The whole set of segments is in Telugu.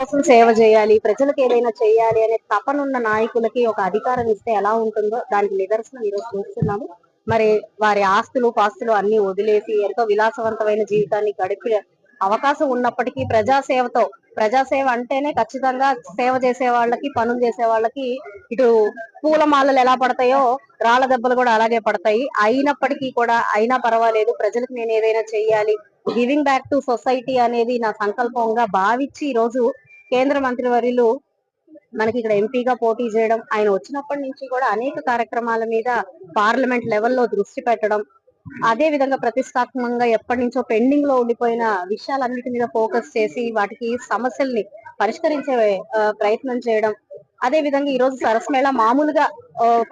కోసం సేవ చేయాలి ప్రజలకు ఏదైనా చేయాలి అనే తపనున్న నాయకులకి ఒక అధికారం ఇస్తే ఎలా ఉంటుందో దానికి నిదర్శనం ఈరోజు చూస్తున్నాము. మరి వారి ఆస్తులు పాస్తులు అన్ని వదిలేసి ఎంతో విలాసవంతమైన జీవితాన్ని గడిపే అవకాశం ఉన్నప్పటికీ ప్రజాసేవతో ప్రజాసేవ అంటేనే ఖచ్చితంగా సేవ చేసే వాళ్ళకి పనులు చేసే వాళ్ళకి ఇటు పూలమాలలు ఎలా పడతాయో రాళ్ళ దెబ్బలు కూడా అలాగే పడతాయి. అయినప్పటికీ కూడా అయినా పర్వాలేదు ప్రజలకు నేను ఏదైనా చెయ్యాలి గివింగ్ బ్యాక్ టు సొసైటీ అనేది నా సంకల్పంగా భావించి ఈ రోజు కేంద్ర మంత్రి వర్యులు మనకి ఇక్కడ ఎంపీగా పోటీ చేయడం ఆయన వచ్చినప్పటి నుంచి కూడా అనేక కార్యక్రమాల మీద పార్లమెంట్ లెవెల్లో దృష్టి పెట్టడం అదే విధంగా ప్రతిష్టాత్మకంగా ఎప్పటి నుంచో పెండింగ్లో ఉండిపోయిన విషయాలన్నిటి మీద ఫోకస్ చేసి వాటికి సమస్యల్ని పరిష్కరించే ప్రయత్నం చేయడం. అదే విధంగా ఈ రోజు సరస్మేళ మామూలుగా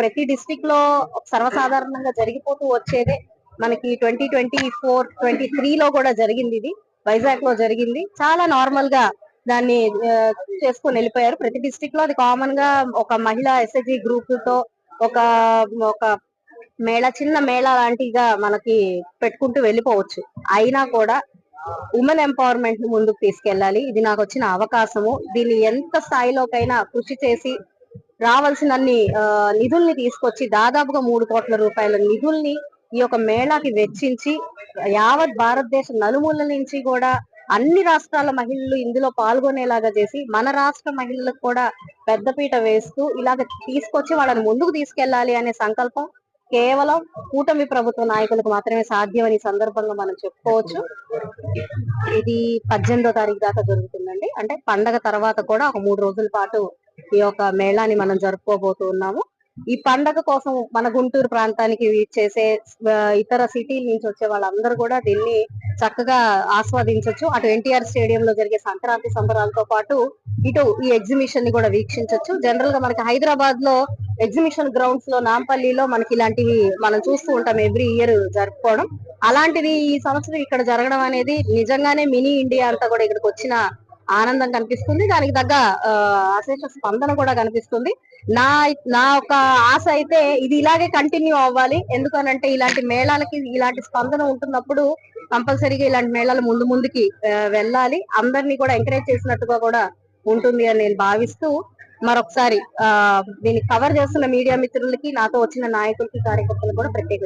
ప్రతి డిస్టిక్లో సర్వసాధారణంగా జరిగిపోతూ వచ్చేదే. మనకి twenty twenty four twenty three లో కూడా జరిగింది ఇది. వైజాగ్లో జరిగింది. చాలా నార్మల్గా దాన్ని చేసుకొని వెళ్ళిపోయారు. ప్రతి డిస్టిక్లో అది కామన్గా ఒక మహిళా ఎస్ఎస్జి గ్రూప్తో ఒక ఒక మేళ చిన్న మేళ లాంటిగా మనకి పెట్టుకుంటూ వెళ్ళిపోవచ్చు. అయినా కూడా ఉమెన్ ఎంపవర్మెంట్ని ముందుకు తీసుకెళ్ళాలి. ఇది నాకు వచ్చిన అవకాశము. దీన్ని ఎంత స్థాయిలోకైనా కృషి చేసి రావాల్సినన్ని నిధుల్ని తీసుకొచ్చి దాదాపుగా మూడు కోట్ల రూపాయల నిధుల్ని ఈ యొక్క మేళాకి వెచ్చించి యావత్ భారతదేశం నలుమూల నుంచి కూడా అన్ని రాష్ట్రాల మహిళలు ఇందులో పాల్గొనేలాగా చేసి మన రాష్ట్ర మహిళలకు కూడా పెద్దపీట వేస్తూ ఇలాగ తీసుకొచ్చి వాళ్ళని ముందుకు తీసుకెళ్ళాలి అనే సంకల్పం కేవలం కూటమి ప్రభుత్వ నాయకులకు మాత్రమే సాధ్యమని సందర్భంగా మనం చెప్పుకోవచ్చు. ఇది పద్దెనిమిదో తారీఖు దాకా జరుగుతుందండి. అంటే పండగ తర్వాత కూడా ఒక మూడు రోజుల పాటు ఈ యొక్క మేళాని మనం జరుపుకోబోతున్నాము ఈ పండగ కోసం మన గుంటూరు ప్రాంతానికి చేసే ఇతర సిటీల నుంచి వచ్చే వాళ్ళందరూ కూడా దీన్ని చక్కగా ఆస్వాదించవచ్చు అటు ఎన్టీఆర్ స్టేడియం లో జరిగే సంక్రాంతి సంబరాలతో పాటు ఇటు ఈ ఎగ్జిబిషన్ని కూడా వీక్షించవచ్చు జనరల్గా మనకి హైదరాబాద్లో ఎగ్జిబిషన్ గ్రౌండ్స్లో నాంపల్లిలో మనకి ఇలాంటివి మనం చూస్తూ ఉంటాం ఎవ్రీ ఇయర్ జరుపుకోవడం. అలాంటిది ఈ సంవత్సరం ఇక్కడ జరగడం అనేది నిజంగానే మినీ ఇండియా అంతా కూడా ఇక్కడికి వచ్చిన ఆనందం కనిపిస్తుంది. దానికి తగ్గ అశేష స్పందన కూడా కనిపిస్తుంది. నా నా ఒక ఆశ అయితే ఇది ఇలాగే కంటిన్యూ అవ్వాలి. ఎందుకనంటే ఇలాంటి మేళాలకి ఇలాంటి స్పందన ఉంటున్నప్పుడు కంపల్సరీగా ఇలాంటి మేళాలు ముందు ముందుకి వెళ్ళాలి. అందరినీ కూడా ఎంకరేజ్ చేసినట్టుగా కూడా ఉంటుంది అని నేను భావిస్తూ మరొకసారి ఆ దీన్ని కవర్ చేస్తున్న మీడియా మిత్రులకి నాతో వచ్చిన నాయకులకి కార్యకర్తలు కూడా ప్రత్యేక